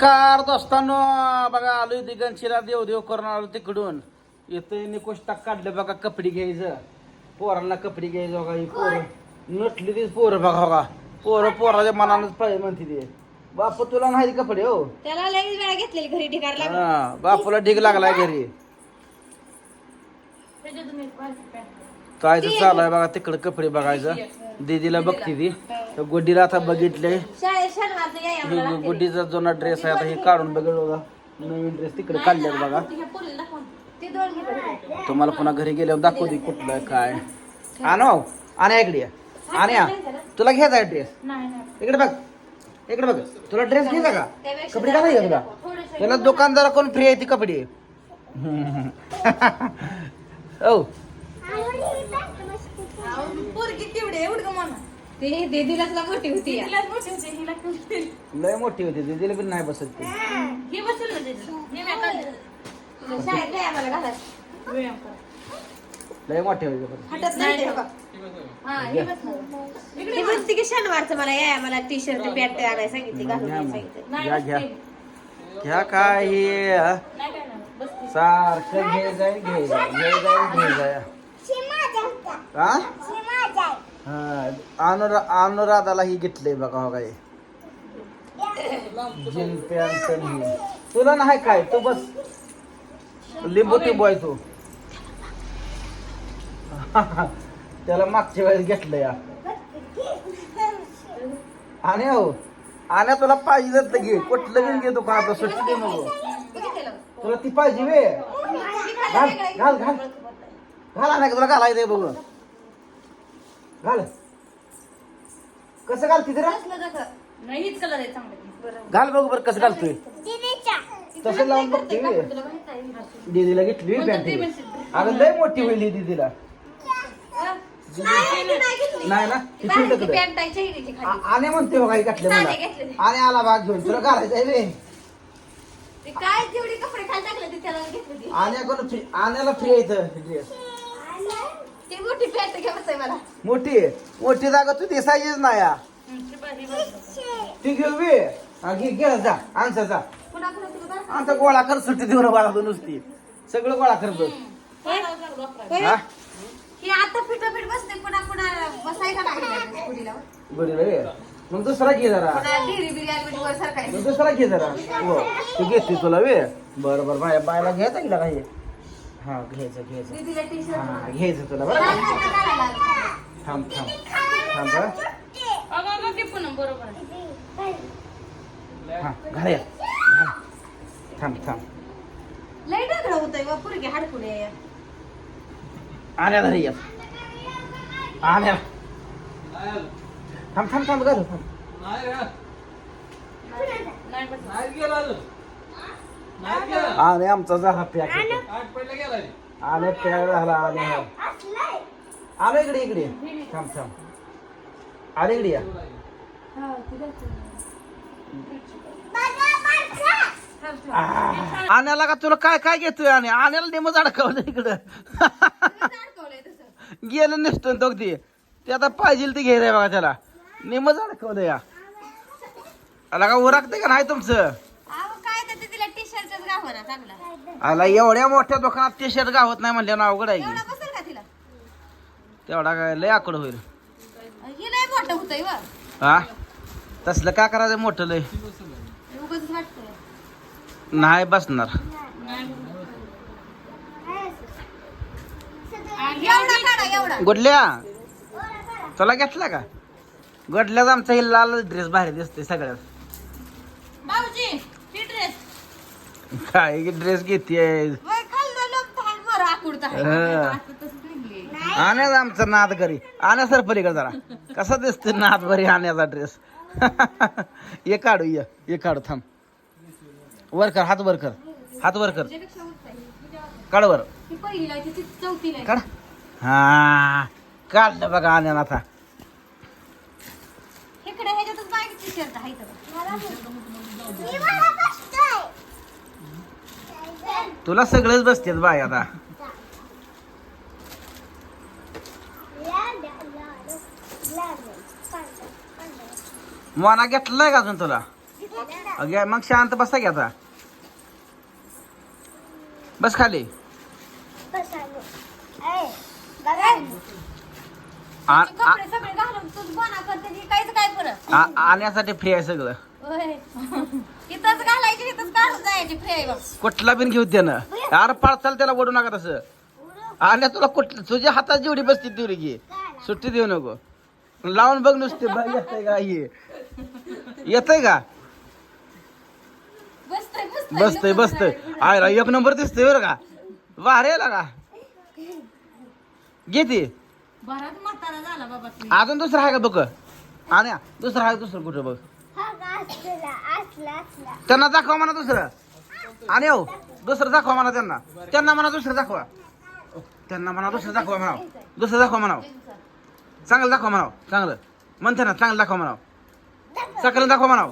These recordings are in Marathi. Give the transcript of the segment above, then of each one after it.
कार दोस्तांनो बघा आलोय दिगंशीला देव देव करून आलो तिकडून. येतोय निकोष टाक काढलं बघा कपडे घ्यायचं. पोरांना कपडे घ्यायचं बघा ही पोरं. नटली ती पोरं बघा बघा. पोरं पोराच्या मनानच पाहिजे म्हणते ते. बाप तुला नाही कपडे हो? त्याला लगेच वेळा घेतलेली घरी ठिकाण लागला हा बापूला ढीग लागलाय घरी. काय तर चालू आहे बघा तिकडं कपडे बघायचं. दीदीला बघते ती. तर गुड्डीला आता बघितले. गुड्डीचा जुना ड्रेस आहे आता हे काढून बघेल बघा. नवीन ड्रेस तिकडे काढल्यात बघा. तुम्हाला पुन्हा घरी गेल्यावर दाखवू दे कुठलं काय. आणो आणि इकडे. आणि. तुला घ्यायचा ड्रेस इकडे बघ. इकडे बघ. तुला ड्रेस घ्यायचा का? कपडे का नाही थोडंसं त्याला दुकानदारा कोण फ्री आहे ती कपडे. हो पोरगी केवढी आहे, एवढं म्हणा ती दीदीलाच मोठी होती या. लय मोठी होती दीदीला पण नाही बसत ती. तुला शाळेत नाही आम्हाला घालायचं. लय मोठी होती पण. हटत नाही ते बघा. हा, हे बस. ती म्हणते की शनिवारचं मला या मला टी शर्ट पॅन्ट आणायला सांगितली घालून घ्या यायला मग. सांगितलं. घ्या घ्या. घ्या काय हे हा? सारखं घे जाय घे जाय घे जाय घे जाय हा हा अनुरा अनुराधाला ही घेतलंय बघा हो काय जीन पॅन्ट तुला नाही काय? तू बस. लिंबू टिंबू आहे तू. त्याला मागच्या वेळेस घेतलं या आणि हो आणि तुला पाहिजे तर घे. कुठलं घेऊन घे दुकानात सुट्टी दे नको तुला ती पाहिजे वे. घाल घाल घाल. घाला नाही तुला घालायचं बघून. घाल कसं घालते नाही हीच कलर आहे चांगलं. घाल बघू बरं कसं घालतोय. तसं लावून बघते. आहे दीदीला घेतली पॅन्ट. अगं लय मोठी होईल ही दीदीला. नाही ना? ती फिरत पॅन्ट आहे चहिरीची खाली. आणे म्हणते बघा ही घातलं मला. आणि आला भाग घेऊन. तुला घालायचंय वे ते काय जेवढी कपडे खाली टाकले ते त्याला घेतलं. आण्याकडून फ्री आण्याला फ्री यायचं ड्रेस ती मोठी पॅन्ट घ्यावंच आहे मला. मोठी? आहे. मोठी जागा तू दिसायचीच नाही या. ती घेऊ बे. हा, घे घे जा. आमचा जा. पुन्हा पुन्हा तुला बरं आमचा गोळा कर सुट्टी देऊ मला तू नुसती. सगळं गोळा करतो होय? होय? हा? ही आता पिठो पीठ बसते पुन्हा पुन्हा बसायला नाही पुढीला. बरं रे. मग दुसरा घे जरा. पुन्हा ढेरी बिर्याणी वर सरकायची मग दुसरा घे जरा. हो. तू घेते तुला वे बरं बरं. बाय बायला घ्यायचा की काही. हा घ्यायचं घ्यायचं दीदीला टी हा घ्यायचं तुला बरं थांब थांब. थांब बरं हा घाल या. घाल. थांब थांब. लय ढगळं होतंय व पुरगी हाडकुडे आण्या घरी या. आण्या थांब थांब थांब घाल थांब. आणि आमचा जा हा पॅक आले. पॅक झाला आले. आलो इकडे इकडे. थांब थांब. आले इकडे या. आण्याला का तुला काय काय घेतोय आणि आण्याला नेमच अडकवलं इकडं. गेलं नसतं तो. ते आता पाहिजे ते घ्यायचंय बघा त्याला. नेमच अडकवलं या. आला का उरकते का नाही तुमचं? चांगला. आला एवढ्या मोठ्या दुकानात ते शर्ट गावत नाही म्हणल्या ना अवघड आहे की. एवढा बसेल का तिला? तेवढा काय लय आकड होईल. ही लय मोठं होतंय व. हा? तसलं का करायचं मोठं लय? उगाच वाटतंय. नाही बसणार. एवढा काढा एवढा. गुडल्या तुला घेतला का? गुडल्याच आमचा हे लाल ड्रेस भारी दिसते सगळ्यात भाऊजी ही ड्रेस काय ड्रेस घेते हा. आण्याच आमचा नाद करी आण्या सर पलीकडे जरा. कसा दिसते नाद बरी आण्याचा ड्रेस ये काढू ये. ये काढू थांब. वर कर हात वर कर. हात वर कर. त्याच्यापेक्षा उंच आहे. काढ वर. काढ. हा. काढलं बघा आण्यानं आता इकडे ह्याच्यातच बाईक टी शर्ट आहे इथं. तुला सगळेच बसतेत बाय आता. मना घेतलाय का अजून तुला? अगे मग शांत बसा की आता. बस खाली. आ- आ- कपडे सगळे घालून तूच बना करते ती काहीच काय फरक? आ- आण्यासाठी फ्री आहे सगळं. होय. इथंच घालायची इथंच काढून जायची फ्री आहे बघ. कुठला बिन घेऊ त्यानं? यार पाळचाल त्याला ओढू नका तसं. आल्या तुला कुठ तुझ्या हातात जेवढी बसती तेवढी घे. सुट्टी देऊ नको. लावून बघ नुसते बघ येतंय का ये येतंय का? बसतय बसतय बसतय आयला एक नंबर दिसतोय बरं का. वारेला का? घे ती. बराच म्हातारा झाला बाबा तू. अजून दुसरं आहे का बघ आणि दुसरं आहे दुसरं कुठं बघ? त्यांना दाखवा म्हणा दुसरं. आणि हो दुसरं दाखवा म्हणा त्यांना. त्यांना म्हणा दुसरं दाखवा. त्यांना म्हणा दुसरं दाखवा म्हणा दुसरं दाखवा म्हणाव. चांगलं दाखवा म्हणाव. चांगलं. म्हणते ना चांगलं दाखवा म्हणाव. चांगलं दाखवा म्हणाव.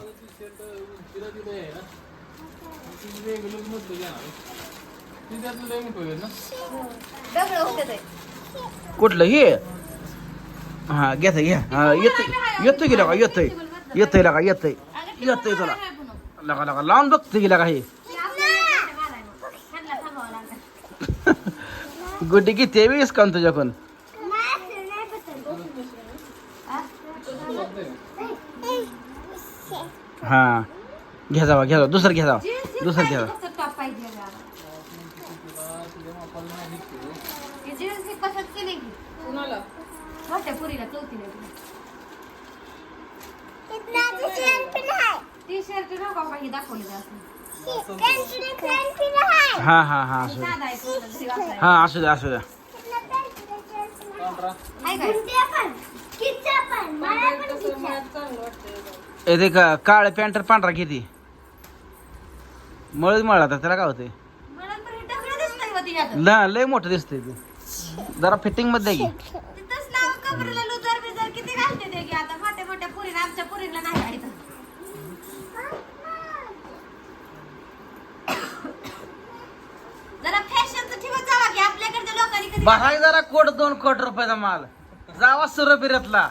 दगड होते. कुठलं हे? हा घेत घ्या हा येतोय. येतोय गेला का येतोय. येतोय लगा येतोय. येतोय तुला. लगा लगा लावून बघतोय की लगा हे. गुड्डी किती वीस काम तुझ्याकडून हा. घ्या जावा घ्या जावा. दुसरं घ्या जावा. दुसरं घ्या जावा कसं टॉप पाहिजे याला? ही जीन्स एक कशात केली की? मोठ्या पुरीला चौथीला आहे. टी शर्ट नको बाबा ही दाखवली जास्त. हा हा हा असू द्या. हा असू द्या असू द्या? येते का काळ पॅन्ट पांढरा किती मळच मळ आता त्याला काय होते तर हे लय मोठं दिसतंय ते जरा फिटिंगमध्ये घे कमरेला लुजर बिजर किती घालते ते की आता मोठ्या मोठ्या पुरीला आमच्या पुरीला नाही. जरा फॅशनचं ठेवत जावा की आपल्याकडच्या लोकांनी कधी भराय जरा कोट दोन कोट रुपयाचा माल. जावा सुरबिरतला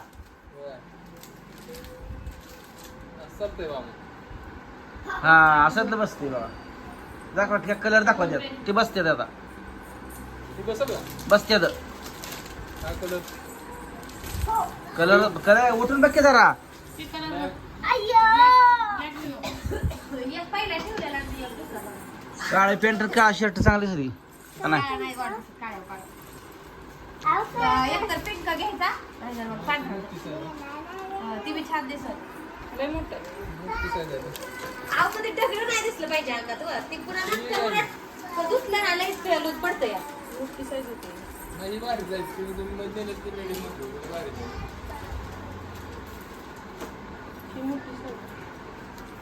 हा असंच बसते बाबा. दाखवा त्या कलर दाखवा त्यात. ते बसते आता. बसते कलर कलर उठून बघ की जरा. काळे पॅन्ट काळा शर्ट चांगली सरी नाही पिंक घ्यायचा नाहीतर मग पांढरा हा, ती बी छान दिसत. ढगलं नाही दिसलं पाहिजे अंगात वर. ती पुन्हा धुतलं ना लईच लूज पडतं या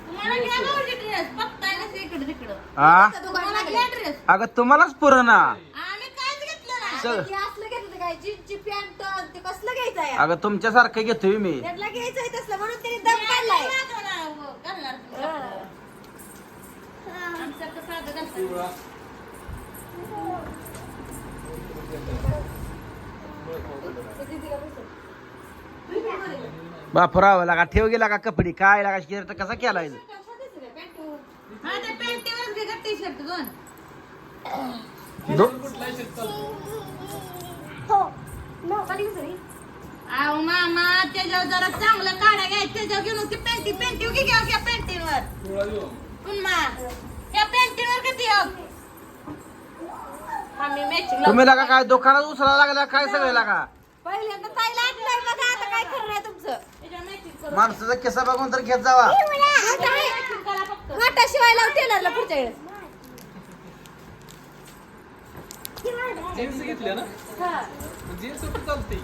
तुम्हाला घ्या बघताय ना इकडं तिकडं. हा तुम्हाला घ्या ड्रेस अगं तुम्हालाच पुरण आम्ही काहीच घेतलं नाही. सगळं. ते असलं घेतलं ते काय? जीन्सची पॅन्ट ते कसलं घ्यायचं आहे? अगं तुमच्यासारखं घेतोय मी. घ्यायचं आहे तसलं. म्हणून त्यांनी दम काढलाय. आमचं कसं आता घालतात. बापराव लागा ठेव गेला का कपडी? काय लागा शर्ट कसा हा दो- अहो मामा त्याच्यावर जरा चांगलं काढा घ्याय त्याच्यावर घेऊन की पॅन्टी घे घ्या त्या पॅन्टीवर. पुन्हा त्या पॅन्टीवर किती आम्ही मॅचिंग तुम्ही लागा काय दुकानात उचला लागला काय सगळे लागा पहिल्यांदा ताईला आणलंय बघा आता काय खरं आहे तुमचं. त्याच्या matching करून. माणसाचा केसा बघून तर घेत जावा. करा फक्त. वाटा टेलरला पुढच्या वेळेस. जीन्स घेतल्या ना? हा. जीन्स चालते?